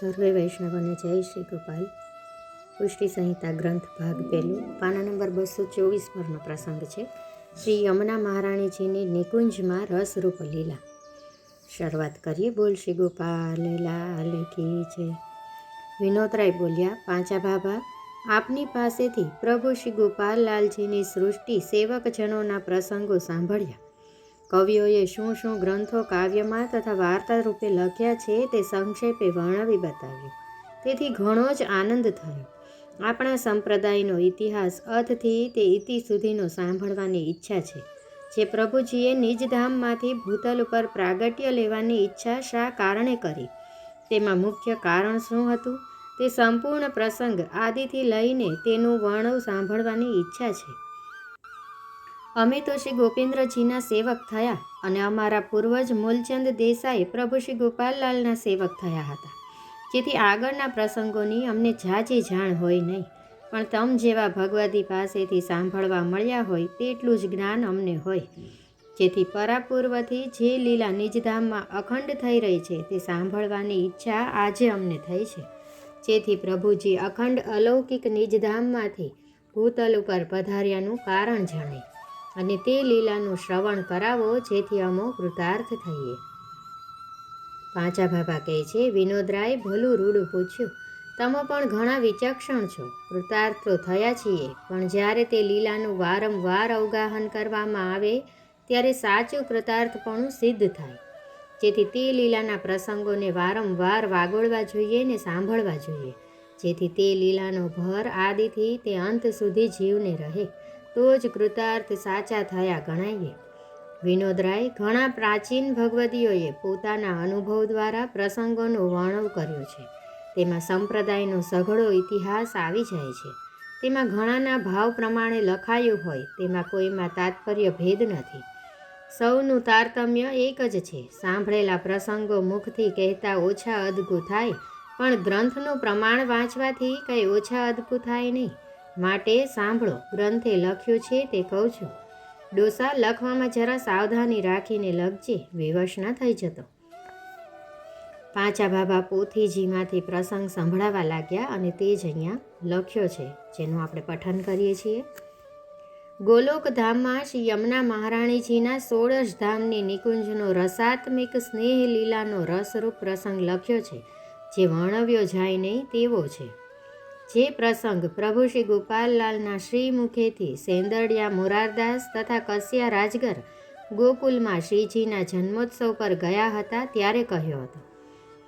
સર્વે વૈષ્ણવને જય શ્રી ગોપાલ. પુષ્ટિ સંહિતા ગ્રંથ ભાગ પહેલું, પાના નંબર બસો ચોવીસ પરનો પ્રસંગ છે. શ્રી યમુના મહારાણીજીની નિકુંજમાં રસરૂપ લીલા. શરૂઆત કરીએ બોલ શ્રી ગોપાલ, લાલ કી છે વિનોદરાય બોલ્યા, પાંચા બાબા, આપની પાસેથી પ્રભુ શ્રી ગોપાલ લાલજીની સૃષ્ટિ સેવકજનોના પ્રસંગો સાંભળ્યા. કવિઓએ શું શું ગ્રંથો કાવ્યમાં તથા વાર્તા રૂપે લખ્યા છે તે સંક્ષેપે વર્ણવી બતાવ્યું. તેથી ઘણો જ આનંદ થયો. આપણા સંપ્રદાયનો ઇતિહાસ અધથી તે ઇતિ સુધીનો સાંભળવાની ઈચ્છા છે. જે પ્રભુજીએ નિજધામમાંથી ભૂતલ ઉપર પ્રાગટ્ય લેવાની ઈચ્છા શા કારણે કરી? તેમાં મુખ્ય કારણ શું હતું? તે સંપૂર્ણ પ્રસંગ આદિથી લઈને તેનું વર્ણવ સાંભળવાની ઈચ્છા છે. અમે તો શ્રી ગોપેન્દ્રજીના સેવક થયા અને અમારા પૂર્વજ મૂલચંદ દેસાઈ પ્રભુ શ્રી ગોપાલલાલના સેવક થયા હતા. જેથી આગળના પ્રસંગોની અમને ઝાઝી જાણ હોય નહીં. પણ તમ જેવા ભગવદી પાસેથી સાંભળવા મળ્યા હોય તેટલું જ જ્ઞાન અમને હોય. જેથી પરાપૂર્વથી જે લીલા નિજધામમાં અખંડ થઈ રહી છે તે સાંભળવાની ઈચ્છા આજે અમને થઈ છે. જેથી પ્રભુજી અખંડ અલૌકિક નિજધામમાંથી ભૂતલ ઉપર પધાર્યાનું કારણ જણાય અને તે લીલાનું શ્રવણ કરાવો, જેથી અમો કૃતાર્થ થઈએ. પાંચા બાબા કહે છે, વિનોદરાય, ભલું રૂડું પૂછ્યું. તમે પણ ઘણા વિચક્ષણ છો. કૃતાર્થ તો થયા છીએ. પણ જ્યારે તે લીલાનું વારંવાર અવગાહન કરવામાં આવે, ત્યારે સાચું કૃતાર્થપણું સિદ્ધ થાય. જેથી તે લીલાના પ્રસંગોને વારંવાર વાગોળવા જોઈએ ને સાંભળવા જોઈએ. જેથી તે લીલાનો ભર આદિથી તે અંત સુધી જીવને રહે. તો જ કૃતાર્થ સાચા થયા ગણાઈએ. વિનોદરાય ઘણા પ્રાચીન ભગવદીઓએ પોતાના અનુભવ દ્વારા પ્રસંગોનું વર્ણવ કર્યું છે. તેમાં સંપ્રદાયનો સઘળો ઇતિહાસ આવી જાય છે. તેમાં ઘણાના ભાવ પ્રમાણે લખાયું હોય, તેમાં કોઈમાં તાત્પર્ય ભેદ નથી. સૌનું તારતમ્ય એક જ છે. સાંભળેલા પ્રસંગો મુખથી કહેતા ઓછા અદગુ થાય, પણ ગ્રંથનું પ્રમાણ વાંચવાથી કંઈ ઓછા અદભુત થાય નહીં. માટે સાંભળો, ગ્રંથે લખ્યું છે તે કહું છું. ડોસા લખવામાં જરા સાવધાની રાખીને લખજે, વિવશ ન થઈ જતો. પાંચા બાબા પોથીજીમાંથી પ્રસંગ સંભળાવા લાગ્યા અને તે જ અહીંયા લખ્યો છે, જેનું આપણે પઠન કરીએ છીએ. ગોલોકધામમાં શ્રી યમુના મહારાણીજીના સોળશ ધામની નિકુંજનો રસાત્મિક સ્નેહ લીલાનો રસરૂપ પ્રસંગ લખ્યો છે, જે વર્ણવ્યો જાય નહીં તેવો છે. જે પ્રસંગ પ્રભુ શ્રી ગોપાલલાલના શ્રી મુખેથી સેંદડિયા મોરારદાસ તથા કસિયા રાજગર ગોકુલમાં શ્રીજીના જન્મોત્સવ પર ગયા હતા ત્યારે કહ્યો હતો.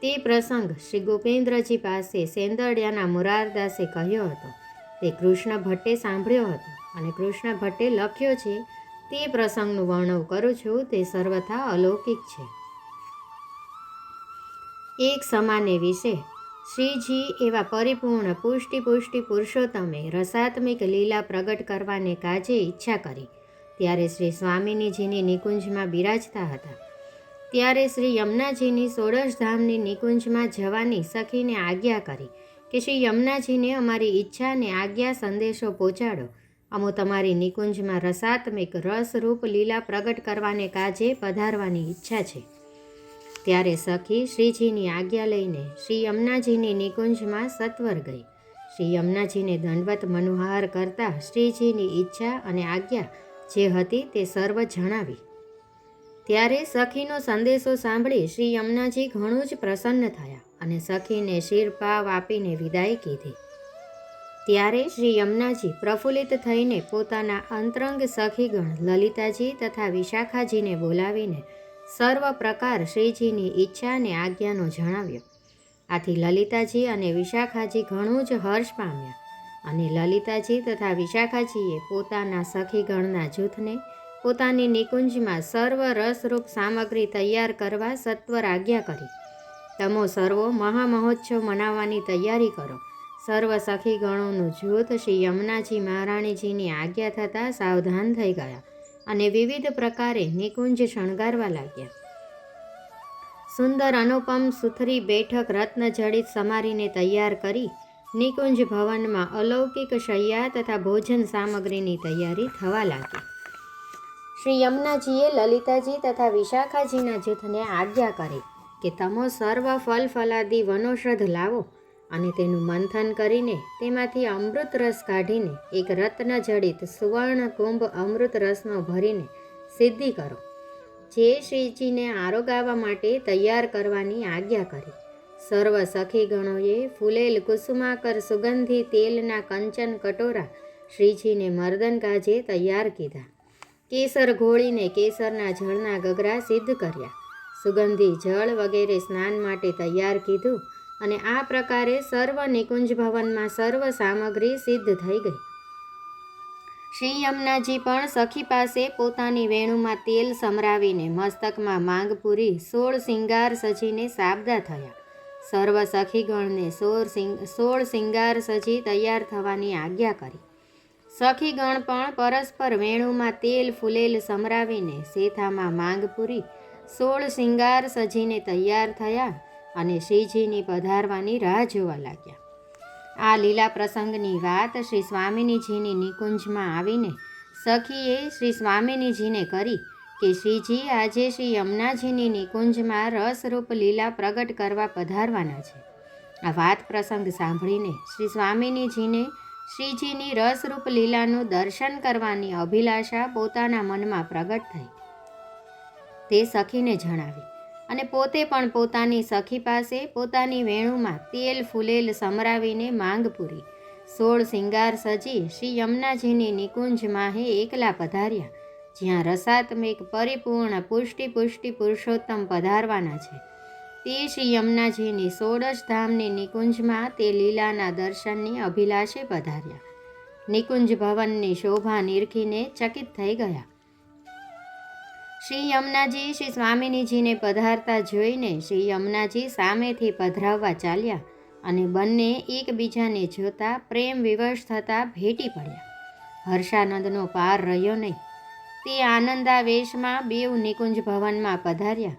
તે પ્રસંગ શ્રી ગોપેન્દ્રજી પાસે સેંદડિયાના મોરારદાસે કહ્યો હતો. તે કૃષ્ણ ભટ્ટે સાંભળ્યો હતો અને કૃષ્ણ ભટ્ટે લખ્યો છે, તે પ્રસંગનું વર્ણવ કરું છું, તે સર્વથા અલૌકિક છે. એક સમાને વિશે શ્રીજી એવા પરિપૂર્ણ પુષ્ટિ પુષ્ટિ પુરુષોત્તમે રસાત્મિક લીલા પ્રગટ કરવાને કાજે ઈચ્છા કરી. ત્યારે શ્રી સ્વામિનીજીની નિકુંજમાં બિરાજતા હતા. ત્યારે શ્રી યમુનાજીની સોળશ ધામની નિકુંજમાં જવાની સખીને આજ્ઞા કરી કે શ્રી યમુનાજીને અમારી ઈચ્છા અને આજ્ઞા સંદેશો પહોંચાડો. અમો તમારી નિકુંજમાં રસાત્મિક રસરૂપ લીલા પ્રગટ કરવાને કાજે પધારવાની ઈચ્છા છે. ત્યારે સખી શ્રીજીની આજ્ઞા લઈને શ્રી યમુનાજીની નિકુંજમાં સત્વર ગઈ. શ્રી યમુનાજીને દંડવત મનોહાર કરતા શ્રીજીની ઈચ્છા અને આજ્ઞા જે હતી તે સર્વ જણાવી. ત્યારે સખીનો સંદેશો સાંભળી શ્રી યમુનાજી ઘણું જ પ્રસન્ન થયા અને સખીને શિરપાવ આપીને વિદાય કીધી. ત્યારે શ્રી યમુનાજી પ્રફુલ્લિત થઈને પોતાના અંતરંગ સખીગણ લલિતાજી તથા વિશાખાજીને બોલાવીને સર્વ પ્રકાર શ્રીજીની ઈચ્છા અને આજ્ઞાનો જણાવ્યો. આથી લલિતાજી અને વિશાખાજી ઘણું જ હર્ષ પામ્યા અને લલિતાજી તથા વિશાખાજીએ પોતાના સખીગણના જૂથને પોતાની નિકુંજમાં સર્વ રસરૂપ સામગ્રી તૈયાર કરવા સત્વર આજ્ઞા કરી. તમો સર્વો મહામહોત્સવ મનાવવાની તૈયારી કરો. સર્વ સખીગણોનું જૂથ શ્રી યમુનાજી મહારાણીજીની આજ્ઞા થતાં સાવધાન થઈ ગયા. અને વિવિધ પ્રકારે નિકુંજ શણગારવા લાગ્યા. સુંદર અનુપમ સુથરી બેઠક રત્નજડિત સમારીને તૈયાર કરી નિકુંજ ભવનમાં અલૌકિક શૈયા તથા ભોજન સામગ્રીની તૈયારી થવા લાગી. શ્રી યમુનાજીએ લલિતાજી તથા વિશાખાજીના જૂથને આજ્ઞા કરી કે, તમો સર્વ ફલ ફલાદી વનૌષધ લાવો અને તેનું મંથન કરીને તેમાંથી અમૃત રસ કાઢીને એક રત્ન જડિત સુવર્ણ કુંભ અમૃત રસમાં ભરીને સિદ્ધિ કરો. જે શ્રીજીને આરોગાવા માટે તૈયાર કરવાની આજ્ઞા કરી. સર્વ સખી ગણોએ ફૂલેલ કુસુમાકર સુગંધી તેલના કંચન કટોરા શ્રીજીને મર્દન કાજે તૈયાર કીધા. કેસર ઘોળીને કેસરના જળના ગગરા સિદ્ધ કર્યા. સુગંધી જળ વગેરે સ્નાન માટે તૈયાર કીધું. અને આ પ્રકારે સર્વ નિકુંજ ભવનમાં સર્વ સામગ્રી સિદ્ધ થઈ ગઈ. શ્રી યમુનાજી પણ સખી પાસે પોતાની વેણુમાં તેલ સમરાવીને મસ્તકમાં માંગ પૂરી સોળ સિંગાર સજીને સાબદા થયા. સર્વ સખીગણને સોળ સિંગ સોળ સિંગાર સજી તૈયાર થવાની આજ્ઞા કરી. સખીગણ પણ પરસ્પર વેણુમાં તેલ ફૂલેલ સમરાવીને સેથામાં માંગ પૂરી. સોળ સિંગાર સજીને તૈયાર થયા. અને શ્રીજીની પધારવાની રાહ જોવા લાગ્યા. આ લીલા પ્રસંગની વાત શ્રી સ્વામિનીજીની નિકુંજમાં આવીને સખીએ શ્રી સ્વામિનીજીને કરી કે શ્રીજી, આજે શ્રી યમુનાજીની નિકુંજમાં રસરૂપ લીલા પ્રગટ કરવા પધારવાના છે. આ વાત પ્રસંગ સાંભળીને શ્રી સ્વામિનીજીને શ્રીજીની રસરૂપ લીલાનું દર્શન કરવાની અભિલાષા પોતાના મનમાં પ્રગટ થઈ. તે સખીને જણાવી અને પોતે પણ પોતાની સખી પાસે પોતાની વેણુમાં તેલ ફૂલેલ સમરાવીને માંગ પૂરી. સોળ શિંગાર સજી શ્રી યમુનાજીની નિકુંજ માહે એકલા પધાર્યા, જ્યાં રસાત્મિક પરિપૂર્ણ પુષ્ટિ પુષ્ટિ પુરુષોત્તમ પધારવાના છે. તે શ્રી યમુનાજીની સોળશ ધામની નિકુંજમાં તે લીલાના દર્શનની અભિલાષે પધાર્યા. નિકુંજ ભવનની શોભા નિરખીને ચકિત થઈ ગયા. શ્રી યમુનાજી શ્રી સ્વામિનીજીને પધારતા જોઈને શ્રી યમુનાજી સામેથી પધરાવવા ચાલ્યા અને બંને એકબીજાને જોતા પ્રેમ વિવશ થતાં ભેટી પડ્યા. હર્ષાનંદનો પાર રહ્યો નહીં. તે આનંદાવેશમાં બેઉ નિકુંજ ભવનમાં પધાર્યા.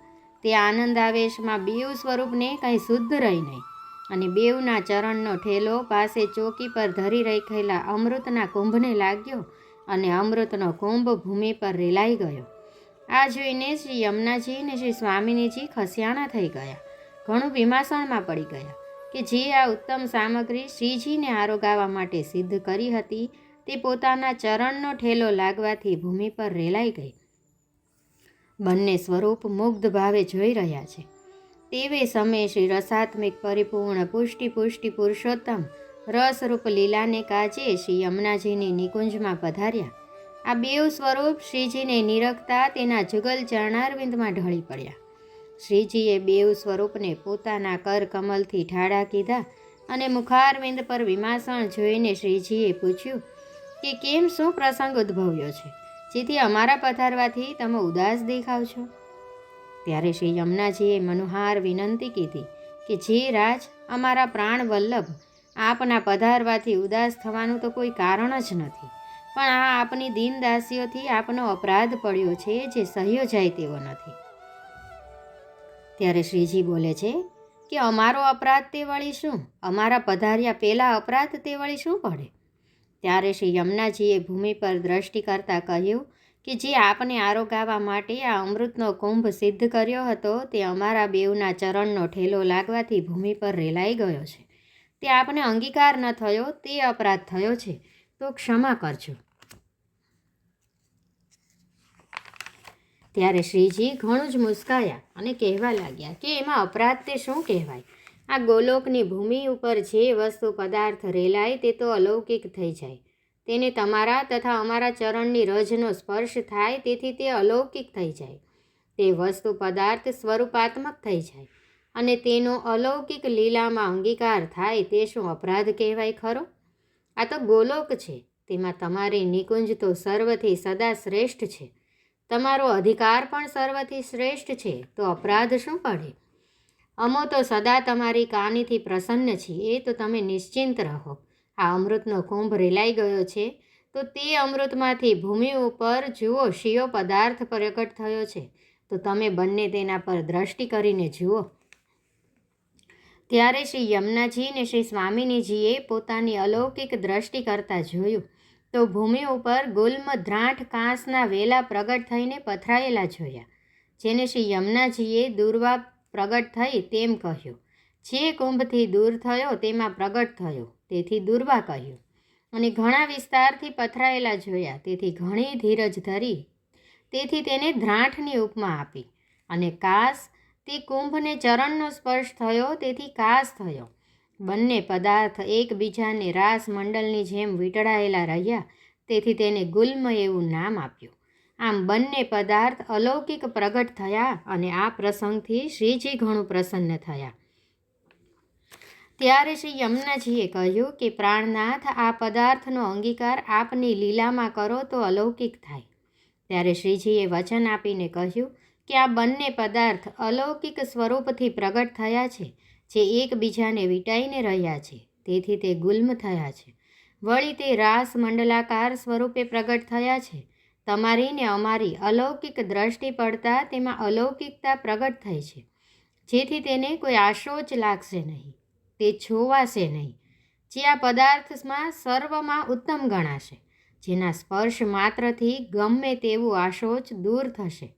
તે આનંદાવેશમાં બેઉ સ્વરૂપને કંઈ શુદ્ધ રહી નહીં અને બેઉના ચરણનો ઠેલો પાસે ચોકી પર ધરી રાખેલા અમૃતના કુંભને લાગ્યો અને અમૃતનો કુંભ ભૂમિ પર રેલાઈ ગયો. આ જોઈને શ્રી યમુનાજી અને શ્રી સ્વામિનીજી ખસિયાણા થઈ ગયા. ઘણું ભીમાસણમાં પડી ગયા કે જે આ ઉત્તમ સામગ્રી શ્રીજીને આરોગાવા માટે સિદ્ધ કરી હતી, તે પોતાના ચરણનો ઠેલો લાગવાથી ભૂમિ પર રેલાઈ ગઈ. બંને સ્વરૂપ મુગ્ધ ભાવે જોઈ રહ્યા છે. તેવે સમયે શ્રી રસાત્મિક પરિપૂર્ણ પુષ્ટિ પુષ્ટિ પુરુષોત્તમ રસરૂપ લીલાને કાજે શ્રી યમુનાજીની નિકુંજમાં પધાર્યા. આ બેવ સ્વરૂપ શ્રીજીને નિરખતા તેના જુગલ ચરણારવિંદમાં ઢળી પડ્યા. શ્રીજીએ બેવ સ્વરૂપને પોતાના કર કમલથી ઠાડા કીધા અને મુખારવિંદ પર વિમાસણ જોઈને શ્રીજીએ પૂછ્યું કે કેમ શું પ્રસંગ ઉદ્ભવ્યો છે? જેથી અમારા પધારવાથી તમે ઉદાસ દેખાવ છો? ત્યારે શ્રી યમુનાજીએ મનોહાર વિનંતી કીધી કે, જે રાજ, અમારા પ્રાણ વલ્લભ, આપના પધારવાથી ઉદાસ થવાનું તો કોઈ કારણ જ નથી. પણ આ આપની દીનદાસીઓથી આપનો અપરાધ પડ્યો છે જે સહ્યો જાય તેવો નથી. ત્યારે શ્રીજી બોલે છે કે અમારો અપરાધ તે વળી શું? અમારા પધાર્યા પહેલાં અપરાધ તે વળી શું પડે? ત્યારે શ્રી યમુનાજીએ ભૂમિ પર દ્રષ્ટિ કરતાં કહ્યું કે જે આપને આરોગાવા માટે આ અમૃતનો કુંભ સિદ્ધ કર્યો હતો તે અમારા બેઉના ચરણનો ઠેલો લાગવાથી ભૂમિ પર રેલાઈ ગયો છે. તે આપને અંગીકાર ન થયો તે અપરાધ થયો છે. તો ક્ષમા કરજો. ત્યારે શ્રીજી ઘણું જ મુસ્કાયા અને કહેવા લાગ્યા કે એમાં અપરાધ તે શું કહેવાય? આ ગોલોકની ભૂમિ ઉપર જે વસ્તુ પદાર્થ રેલાય તે તો અલૌકિક થઈ જાય. તેને તમારા તથા અમારા ચરણની રજનો સ્પર્શ થાય તેથી તે અલૌકિક થઈ જાય. તે વસ્તુ પદાર્થ સ્વરૂપાત્મક થઈ જાય અને તેનો અલૌકિક લીલામાં અંગીકાર થાય તે શું અપરાધ કહેવાય ખરો? આ તો ગોલોક છે. તેમાં તમારી નિકુંજ તો સર્વથી સદા શ્રેષ્ઠ છે. તમારો અધિકાર પણ સર્વથી શ્રેષ્ઠ છે, તો અપરાધ શું પડે? અમો તો સદા તમારી કાનીથી પ્રસન્ન છીએ તો તમે નિશ્ચિંત રહો. આ અમૃતનો કુંભ રેલાઈ ગયો છે, તો તે અમૃતમાંથી ભૂમિ ઉપર જુઓ, શિયો પદાર્થ પ્રગટ થયો છે. તો તમે બંને તેના પર દ્રષ્ટિ કરીને જુઓ. ત્યારે શ્રી યમુનાજી ને શ્રી સ્વામિનીજીએ પોતાની અલૌકિક દ્રષ્ટિ કરતા જોયું. તો ભૂમિ ઉપર ગુલ્મ દ્રાંઠ કાંસના વેલા પ્રગટ થઈને પથરાયેલા જોયા. જેને શ્રી યમુનાજીએ દુર્વા પ્રગટ થઈ તેમ કહ્યું. જે કુંભથી દૂર થયો તેમાં પ્રગટ થયો. તેથી દુર્વા કહ્યું. અને ઘણા વિસ્તારથી પથરાયેલા જોયા. તેથી ઘણી ધીરજ ધરી. તેથી તેને ધ્રાંઠની ઉપમા આપી. અને કાસ તે કુંભને ચરણનો સ્પર્શ થયો. તેથી કાસ થયો. બંને પદાર્થ એકબીજાને રાસ મંડળની જેમ વીંટળાયેલા રહ્યા, તેથી તેને ગુલ્મ એવું નામ આપ્યું. આમ બંને પદાર્થ અલૌકિક પ્રગટ થયા અને આ પ્રસંગથી શ્રીજી ઘણું પ્રસન્ન થયા. ત્યારે શ્રી યમુનાજીએ કહ્યું કે, પ્રાણનાથ, આ પદાર્થનો અંગીકાર આપની લીલામાં કરો તો અલૌકિક થાય. ત્યારે શ્રીજીએ વચન આપીને કહ્યું કે, આ બંને પદાર્થ અલૌકિક સ્વરૂપથી પ્રગટ થયા છે. જે એકબીજાને વીંટાઈને રહ્યા છે. તેથી તે ગુલ્મ થયા છે. વળી તે રાસ મંડલાકાર સ્વરૂપે પ્રગટ થયા છે. તમારી ને અમારી અલૌકિક દ્રષ્ટિ પડતા તેમાં અલૌકિકતા પ્રગટ થઈ છે. જેથી તેને કોઈ આશોચ લાગશે નહીં. તે છોવાશે નહીં. જે આ પદાર્થમાં સર્વમાં ઉત્તમ ગણાશે. જેના સ્પર્શ માત્રથી ગમે તેવું આશોચ દૂર થશે.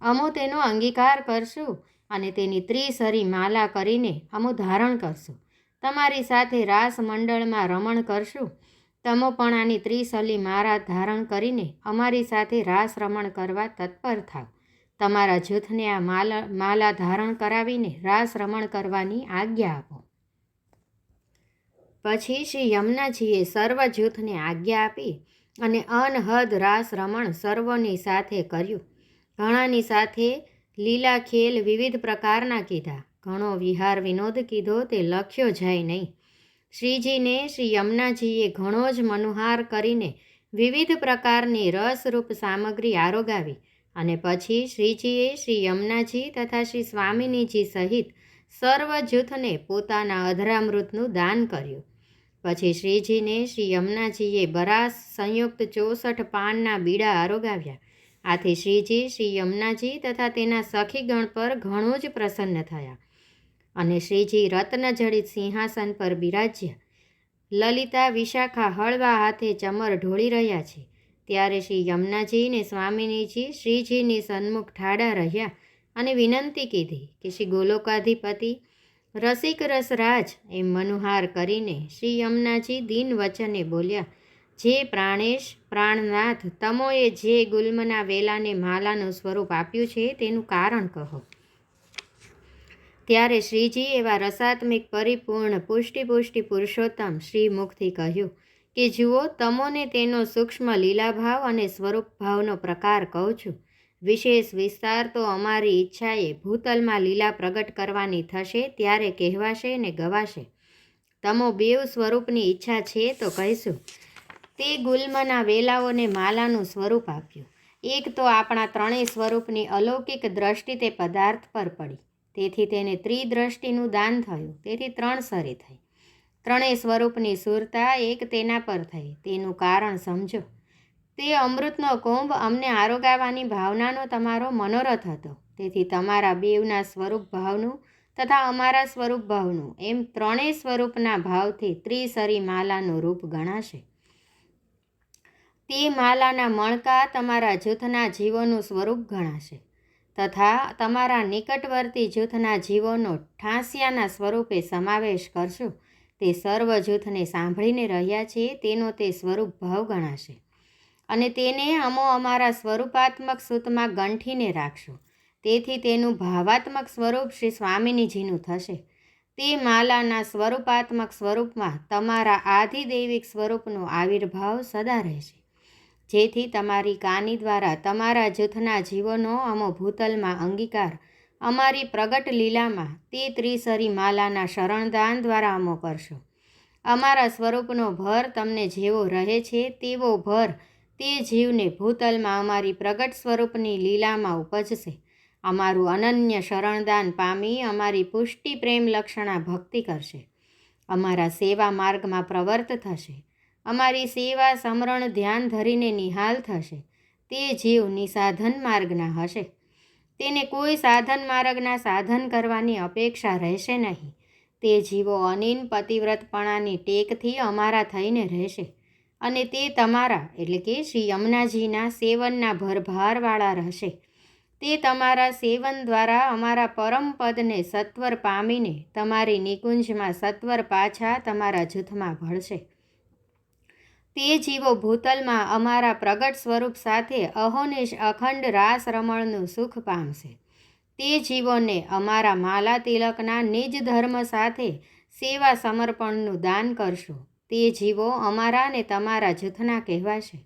અમો તેનો અંગીકાર કરશું. અને તેની ત્રિસરી માલા કરીને અમો ધારણ કરશું. તમારી સાથે રાસ મંડળમાં રમણ કરશું. તમો પણ આની ત્રિસલી મારા ધારણ કરીને અમારી સાથે રાસ રમણ કરવા તત્પર થાવ. તમારા જૂથને આ માલા માલા ધારણ કરાવીને રાસ રમણ કરવાની આજ્ઞા આપો. પછી શ્રી યમુનાજીએ સર્વ જૂથને આજ્ઞા આપી અને અનહદ રાસ રમણ સર્વની સાથે કર્યું. ઘણાની સાથે લીલા ખેલ વિવિધ પ્રકારના કીધા. ઘણો વિહાર વિનોદ કીધો તે લખ્યો જાય નહીં. શ્રીજીને, શ્રી યમુનાજીએ ઘણો જ મનુહાર કરીને વિવિધ પ્રકારની રસરૂપ સામગ્રી આરોગાવી અને પછી શ્રીજીએ શ્રી યમુનાજી તથા શ્રી સ્વામિનીજી સહિત સર્વ જૂથને પોતાના અધરામૃતનું દાન કર્યું. પછી શ્રીજીને શ્રી યમુનાજીએ બરાસ સંયુક્ત ચોસઠ પાનના બીડા આરોગાવ્યા. આથી શ્રીજી, શ્રી યમુનાજી તથા તેના સખીગણ પર ઘણું જ પ્રસન્ન થયા અને શ્રીજી રત્નજડિત સિંહાસન પર બિરાજ્યા. લલિતા, વિશાખા હળવા હાથે ચમર ઢોળી રહ્યા છે. ત્યારે શ્રી યમુનાજી ને સ્વામિનીજી શ્રીજીની સન્મુખ ઠાડા રહ્યા અને વિનંતી કીધી કે શ્રી ગોલોકાધિપતિ રસિક રસરાજ એમ મનુહાર કરીને શ્રી યમુનાજી દિન વચને બોલ્યા જે પ્રાણેશ પ્રાણનાથ તમોએ જે ગુલ્મના વેલાને માલાનું સ્વરૂપ આપ્યું છે તેનું કારણ કહો. ત્યારે શ્રીજી એવા રસાત્મિક પરિપૂર્ણ પુષ્ટિ પુષ્ટિ પુરુષોત્તમ શ્રી મુખથી કહ્યું કે, જુઓ, તમોને તેનો સૂક્ષ્મ લીલાભાવ અને સ્વરૂપ ભાવનો પ્રકાર કહું છું. વિશેષ વિસ્તાર તો અમારી ઈચ્છાએ ભૂતલમાં લીલા પ્રગટ કરવાની થશે, ત્યારે કહેવાશે ને ગવાશે. તમો બેવ સ્વરૂપની ઈચ્છા છે તો કહીશું. તે ગુલ્મના વેલાઓને માલાનું સ્વરૂપ આપ્યું. એક તો આપણા ત્રણેય સ્વરૂપની અલૌકિક દ્રષ્ટિ તે પદાર્થ પર પડી. તેથી તેને ત્રિદ્રષ્ટિનું દાન થયું. તેથી ત્રણ સરી થઈ. ત્રણેય સ્વરૂપની સુરતા એક તેના પર થઈ. તેનું કારણ સમજો. તે અમૃતનો કુંભ અમને આરોગાવાની ભાવનાનો તમારો મનોરથ હતો. તેથી તમારા બેવના સ્વરૂપ ભાવનું તથા અમારા સ્વરૂપ ભાવનું એમ ત્રણેય સ્વરૂપના ભાવથી ત્રિસરી માલાનું રૂપ ગણાશે. તે માલાના મણકા તમારા જૂથના જીવોનું સ્વરૂપ ગણાશે તથા તમારા નિકટવર્તી જૂથના જીવોનો ઠાંસિયાના સ્વરૂપે સમાવેશ કરશો. તે સર્વ જૂથને સાંભળીને રહ્યા છે, તેનો તે સ્વરૂપ ભાવ ગણાશે અને તેને અમો અમારા સ્વરૂપાત્મક સૂતમાં ગંઠીને રાખશો. તેથી તેનું ભાવાત્મક સ્વરૂપ શ્રી સ્વામિનીજીનું થશે. તે માલાના સ્વરૂપાત્મક સ્વરૂપમાં તમારા આધિદૈવિક સ્વરૂપનો આવિર્ભાવ સદા રહેશે. જેથી તમારી કાની દ્વારા તમારા જૂથના જીવોનો અમો ભૂતલમાં અંગીકાર, અમારી પ્રગટ લીલામાં તે ત્રિસરી માલાના શરણદાન દ્વારા અમો કરશો. અમારા સ્વરૂપનો ભર તમને જેવો રહે છે, તેવો ભર તે જીવને ભૂતલમાં અમારી પ્રગટ સ્વરૂપની લીલામાં ઉપજશે. અમારું અનન્ય શરણદાન પામી અમારી પુષ્ટિ પ્રેમ લક્ષણા ભક્તિ કરશે. અમારા સેવા માર્ગમાં પ્રવર્ત થશે. અમારી સેવા સમરણ ધ્યાન ધરીને નિહાલ થશે. તે જીવ નિસાધન માર્ગના હશે. તેને કોઈ સાધન માર્ગના સાધન કરવાની અપેક્ષા રહેશે નહીં. તે જીવો અનિન પતિવ્રતપણાની ટેકથી અમારા થઈને રહેશે. અને તે તમારા, એટલે કે શ્રી યમુનાજીના સેવનના ભરભારવાળા રહેશે. તે તમારા સેવન દ્વારા અમારા પરમ પદને સત્વર પામીને તમારી નિકુંજમાં સત્વર પાછા તમારા જૂથમાં ભળશે. તે જીવો ભૂતલમાં અમારા પ્રગટ સ્વરૂપ સાથે અહોનિશ અખંડ રાસ રમણનું સુખ પામશે. તે જીવોને અમારા માલા તિલકના નિજ ધર્મ સાથે સેવા સમર્પણનું દાન કરશો. તે જીવો અમારા ને તમારા જૂથના કહેવાશે.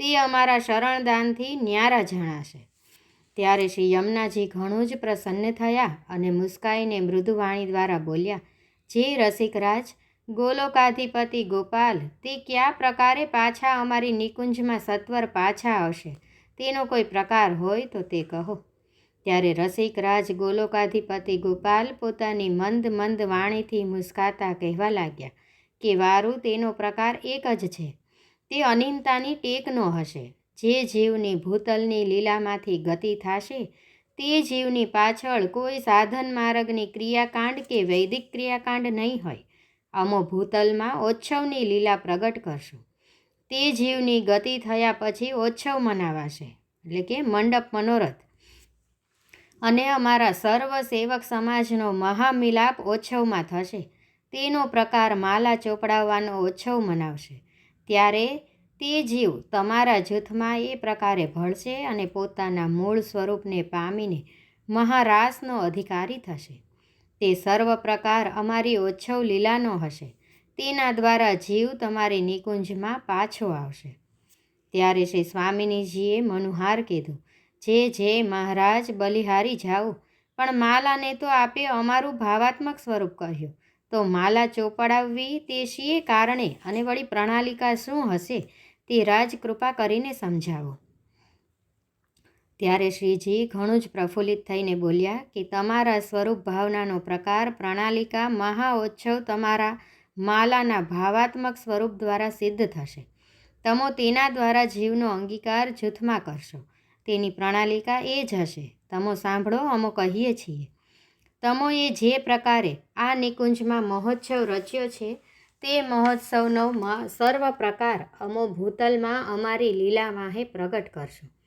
તે અમારા શરણદાનથી ન્યારા જણાશે. ત્યારે શ્રી યમુનાજી ઘણું જ પ્રસન્ન થયા અને મુસ્કાઈને મૃદુવાણી દ્વારા બોલ્યા, જે રસિકરાજ ગોલોકાધિપતિ ગોપાલ, તે કયા પ્રકારે પાછા અમારી નિકુંજમાં સત્વર પાછા આવશે? તેનો કોઈ પ્રકાર હોય તો તે કહો. ત્યારે રસિકરાજ ગોલોકાધિપતિ ગોપાલ પોતાની મંદ મંદ વાણીથી મુસ્કાતા કહેવા લાગ્યા કે, વારું, તેનો પ્રકાર એક જ છે. તે અનિંતાની ટેકનો હશે. જે જીવની ભૂતલની લીલામાંથી ગતિ થશે, તે જીવની પાછળ કોઈ સાધન માર્ગની ક્રિયાકાંડ કે વૈદિક ક્રિયાકાંડ નહીં હોય. અમો ભૂતલમાં ઓચ્છવની લીલા પ્રગટ કરશું. તે જીવની ગતિ થયા પછી ઓચ્છવ મનાવાશે, એટલે કે મંડપ મનોરથ. અને અમારા સર્વ સેવક સમાજનો મહામિલાપ ઓછવમાં થશે. તેનો પ્રકાર માલા ચોપડાવવાનો ઓછવ મનાવશે. ત્યારે તે જીવ તમારા જૂથમાં એ પ્રકારે ભળશે અને પોતાના મૂળ સ્વરૂપને પામીને મહારાસનો અધિકારી થશે. તે સર્વ પ્રકાર અમારી ઓછવ લીલાનો હશે. તેના દ્વારા જીવ તમારી નિકુંજમાં પાછો આવશે. ત્યારે શ્રી સ્વામિનીજીએ મનુહાર કીધું, જે જે, મહારાજ, બલિહારી જાઓ. પણ માલાને તો આપે અમારું ભાવાત્મક સ્વરૂપ કહ્યું. તો માલા ચોપડાવવી તે શીએ કારણે? અને વળી પ્રણાલિકા શું હશે? તે રાજ કૃપા કરીને સમજાવો. ત્યારે શ્રીજી ઘણું જ પ્રફુલ્લિત થઈને બોલ્યા કે તમારા સ્વરૂપ ભાવનાનો પ્રકાર, પ્રણાલિકા મહાઓત્સવ તમારા માલાના ભાવાત્મક સ્વરૂપ દ્વારા સિદ્ધ થશે. તમો તેના દ્વારા જીવનો અંગીકાર જૂથમાં કરશો. તેની પ્રણાલિકા એ જ હશે. તમો સાંભળો, અમો કહીએ છીએ. તમોએ જે પ્રકારે આ નિકુંજમાં મહોત્સવ રચ્યો છે, તે મહોત્સવનો સર્વ પ્રકાર અમો ભૂતલમાં અમારી લીલામાં પ્રગટ કરશો.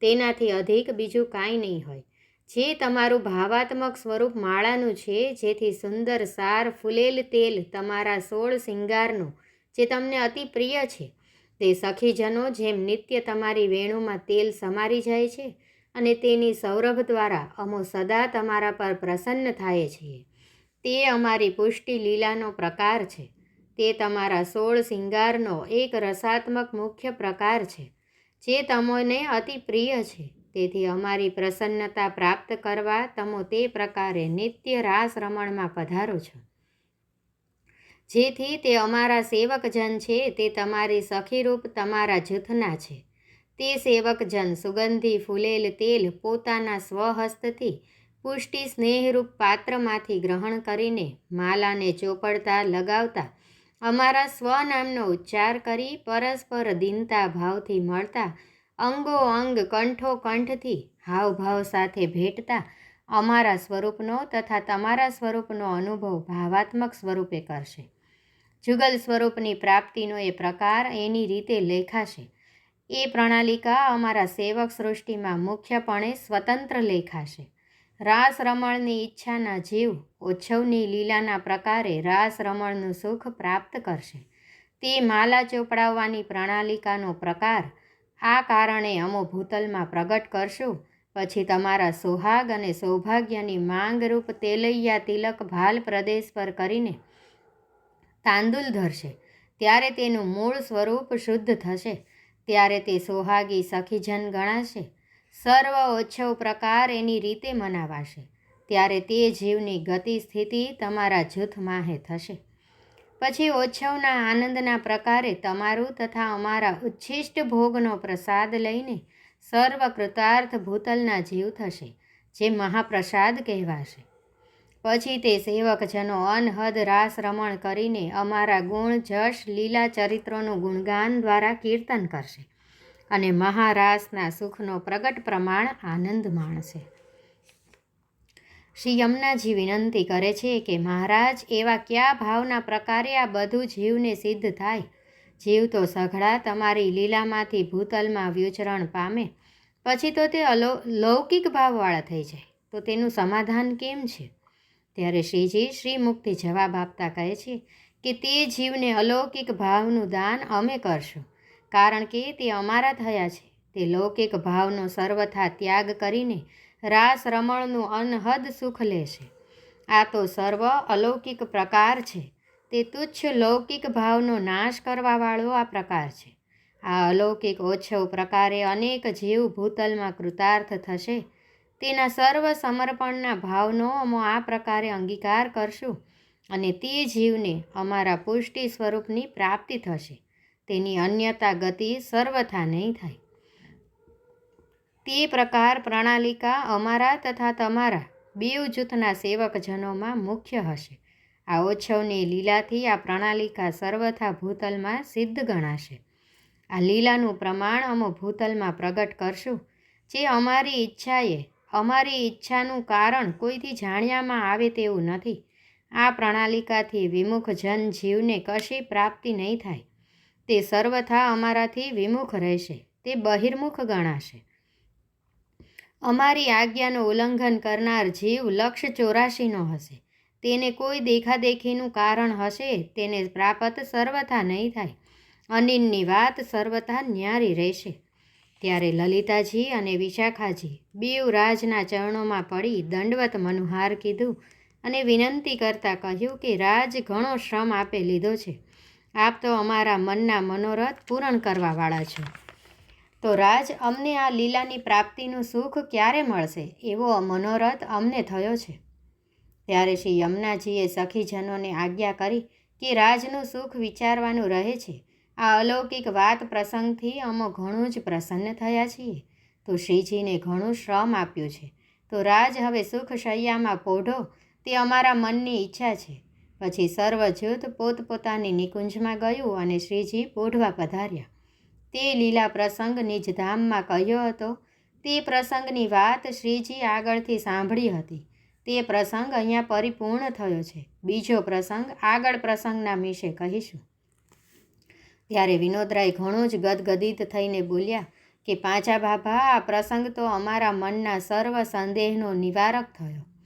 તેનાથી અધિક બીજું કાંઈ નહીં હોય. જે તમારું ભાવાત્મક સ્વરૂપ માળાનું છે, જેથી સુંદર સાર ફૂલેલ તેલ તમારા સોળ શિંગારનું, જે તમને અતિ પ્રિય છે. તે સખીજનો જેમ નિત્ય તમારી વેણુમાં તેલ સમારી જાય છે અને તેની સૌરભ દ્વારા અમો સદા તમારા પર પ્રસન્ન થાય છીએ તે અમારી પુષ્ટિ લીલાનો પ્રકાર છે. તે તમારા સોળ શિંગારનો એક રસાત્મક મુખ્ય પ્રકાર છે. જે તમોને અતિ પ્રિય છે. તેથી અમારી પ્રસન્નતા પ્રાપ્ત કરવા તમો તે પ્રકારે નિત્ય રાસ રમણમાં પધારો છો. જેથી તે અમારા સેવકજન છે, તે તમારી સખીરૂપ તમારા જૂથના છે. તે સેવકજન સુગંધી ફૂલેલ તેલ પોતાના સ્વહસ્તથી પુષ્ટિ સ્નેહરૂપ પાત્રમાંથી ગ્રહણ કરીને માલાને ચોપડતા લગાવતા અમારા સ્વનામનો ઉચ્ચાર કરી પરસ્પર દિનતા ભાવથી મળતા, અંગો અંગ કંઠો કંઠથી હાવભાવ સાથે ભેટતા, અમારા સ્વરૂપનો તથા તમારા સ્વરૂપનો અનુભવ ભાવાત્મક સ્વરૂપે કરશે. જુગલ સ્વરૂપની પ્રાપ્તિનો એ પ્રકાર એની રીતે લેખાશે. એ પ્રણાલિકા અમારા સેવક સૃષ્ટિમાં મુખ્યપણે સ્વતંત્ર લેખાશે. રાસ રમણની ઈચ્છાના જીવ ઓછવની લીલાના પ્રકારે રાસ રમણનું સુખ પ્રાપ્ત કરશે. તે માલા ચોપડાવવાની પ્રણાલિકાનો પ્રકાર આ કારણે અમો ભૂતલમાં પ્રગટ કરશું. પછી તમારા સોહાગ અને સૌભાગ્યની માંગરૂપ તેલૈયા તિલક ભાલ પ્રદેશ પર કરીને તાંદુલ ધરશે. ત્યારે તેનું મૂળ સ્વરૂપ શુદ્ધ થશે. ત્યારે તે સોહાગી સખીજન ગણાશે. સર્વ ઓછવ પ્રકાર એની રીતે મનાવાશે. ત્યારે તે જીવની ગતિ સ્થિતિ તમારા જૂથ માહે થશે. પછી ઓછવના આનંદના પ્રકારે તમારું તથા અમારા ઉચ્છિષ્ટ ભોગનો પ્રસાદ લઈને સર્વ કૃતાર્થ ભૂતલના જીવ થશે, જે મહાપ્રસાદ કહેવાશે. પછી તે સેવકજનો અનહદ રાસ રમણ કરીને અમારા ગુણ, જશ, લીલા ચરિત્રોનું ગુણગાન દ્વારા કીર્તન કરશે. અને મહારાસના સુખનો પ્રગટ પ્રમાણ આનંદ માણશે. શ્રી યમુનાજી વિનંતી કરે છે કે મહારાજ, એવા કયા ભાવના પ્રકારે આ બધું જીવને સિદ્ધ થાય? જીવ તો સઘળા તમારી લીલામાંથી ભૂતલમાં વ્યુચરણ પામે. પછી તો તે અલૌ, લૌકિક ભાવવાળા થઈ જાય. તો તેનું સમાધાન કેમ છે? ત્યારે શ્રીજી શ્રી મુક્તિ જવાબ આપતા કહે છે કે તે જીવને અલૌકિક ભાવનું દાન અમે કરશું. કારણ કે તે અમારા થયા છે. તે લૌકિક ભાવનો સર્વથા ત્યાગ કરીને રાસ રમણનું અનહદ સુખ લેશે આ તો સર્વ અલૌકિક પ્રકાર છે. તે તુચ્છ લૌકિક ભાવનો નાશ કરવાવાળો આ પ્રકાર છે. આ અલૌકિક ઓછવ પ્રકારે અનેક જીવ ભૂતલમાં કૃતાર્થ થશે. તેના સર્વ સમર્પણના ભાવનો અમો આ પ્રકારે અંગીકાર કરશું અને તે જીવને અમારા પુષ્ટિ સ્વરૂપની પ્રાપ્તિ થશે. તેની અન્યતા ગતિ સર્વથા નહીં થાય. તે પ્રકાર પ્રણાલિકા અમારા તથા તમારા બેઉ જૂથના સેવકજનોમાં મુખ્ય હશે. આ ઓછવની લીલાથી આ પ્રણાલિકા સર્વથા ભૂતલમાં સિદ્ધ ગણાશે. આ લીલાનું પ્રમાણ અમો ભૂતલમાં પ્રગટ કરશું. જે અમારી ઈચ્છાએ, અમારી ઈચ્છાનું કારણ કોઈથી જાણ્યામાં આવે તેવું નથી. આ પ્રણાલિકાથી વિમુખ જન જીવને કશી પ્રાપ્તિ નહીં થાય. તે સર્વથા અમારાથી વિમુખ રહેશે, તે બહિર્મુખ ગણાશે. અમારી આજ્ઞાનું ઉલ્લંઘન કરનાર જીવ લક્ષ ચોરાશીનો હશે. તેને કોઈ દેખાદેખીનું કારણ હશે, તેને પ્રાપ્ત સર્વથા નહીં થાય. અનિલની વાત સર્વથા ન્યારી રહેશે. ત્યારે લલિતાજી અને વિશાખાજી બેવ રાજના ચરણોમાં પડી દંડવત મનુહાર કીધું અને વિનંતી કરતાં કહ્યું કે રાજ ઘણો શ્રમ આપે લીધો છે. આપ તો અમારા મનના મનોરથ પૂરણ કરવાવાળા છો. તો રાજ, અમને આ લીલાની પ્રાપ્તિનું સુખ ક્યારે મળશે? એવો મનોરથ અમને થયો છે. ત્યારે શ્રી યમુનાજીએ સખીજનોને આજ્ઞા કરી કે રાજનું સુખ વિચારવાનું રહે છે. આ અલૌકિક વાત પ્રસંગથી અમે ઘણું જ પ્રસન્ન થયા છીએ. તો શ્રીજીને ઘણું શ્રમ આપ્યું છે. તો રાજ, હવે સુખ શૈયામાં પોઢો, તે અમારા મનની ઈચ્છા છે. પછી સર્વ જૂથ પોતપોતાની નિકુંજમાં ગયું અને શ્રીજી પોઢવા પધાર્યા. તે લીલા પ્રસંગ નિજધામમાં કહ્યો હતો. તે પ્રસંગની વાત શ્રીજી આગળથી સાંભળી હતી. તે પ્રસંગ અહીંયા પરિપૂર્ણ થયો છે. બીજો પ્રસંગ આગળ પ્રસંગના વિશે કહીશું. ત્યારે વિનોદરાય ઘણું જ ગદગદિત થઈને બોલ્યા કે પાંચા બાભા આ પ્રસંગ તો અમારા મનના સર્વ સંદેહનો નિવારક થયો.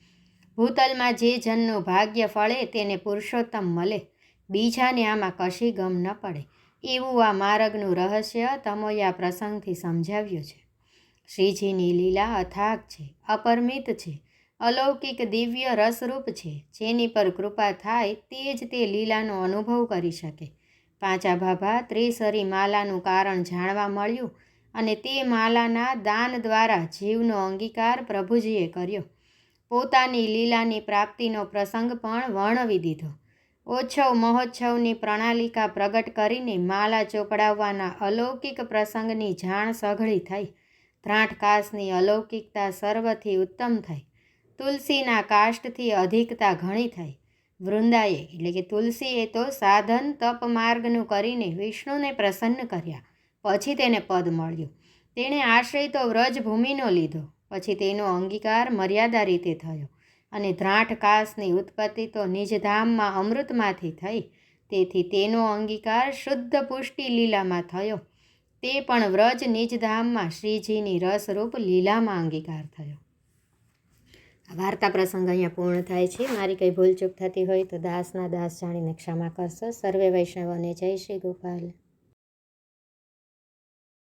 ભૂતલમાં જે જનનું ભાગ્ય ફળે તેને પુરુષોત્તમ મળે. બીજાને આમાં કશી ગમ ન પડે. એવું આ માર્ગનું રહસ્ય તમોએ આ પ્રસંગથી સમજાવ્યું છે. શ્રીજીની લીલા અથાગ છે, અપરમિત છે, અલૌકિક દિવ્ય રસરૂપ છે. જેની પર કૃપા થાય તે જ તે લીલાનો અનુભવ કરી શકે. પાંચા ભાભા ત્રિસરી માલાનું કારણ જાણવા મળ્યું અને તે માલાના દાન દ્વારા જીવનો અંગીકાર પ્રભુજીએ કર્યો. પોતાની લીલાની પ્રાપ્તિનો પ્રસંગ પણ વર્ણવી દીધો. ઓછવ મહોત્સવની પ્રણાલિકા પ્રગટ કરીને માલા ચોપડાવવાના અલૌકિક પ્રસંગની જાણ સઘળી થઈ. ત્રાંઠકાસની અલૌકિકતા સર્વથી ઉત્તમ થઈ. તુલસીના કાષ્ટથી અધિકતા ઘણી થઈ. વૃંદાએ, એટલે કે તુલસીએ તો સાધન તપ માર્ગનું કરીને વિષ્ણુને પ્રસન્ન કર્યા. પછી તેને પદ મળ્યું. તેણે આશ્રય તો વ્રજભૂમિનો લીધો. પછી તેનો અંગીકાર મર્યાદા રીતે થયો અને ધ્રાંઠકાસની ઉત્પત્તિ તો નિજધામમાં અમૃતમાંથી થઈ. તેથી તેનો અંગીકાર શુદ્ધ પુષ્ટિ લીલામાં થયો. તે પણ વ્રજ નિજધામમાં શ્રીજીની રસરૂપ લીલામાં અંગીકાર થયો. વાર્તા પ્રસંગ અહીંયા પૂર્ણ થાય છે. મારી કંઈ ભૂલચૂક થતી હોય તો દાસના દાસ જાણીને ક્ષમા કરશો. સર્વે વૈષ્ણવોને જય શ્રી ગોપાલ.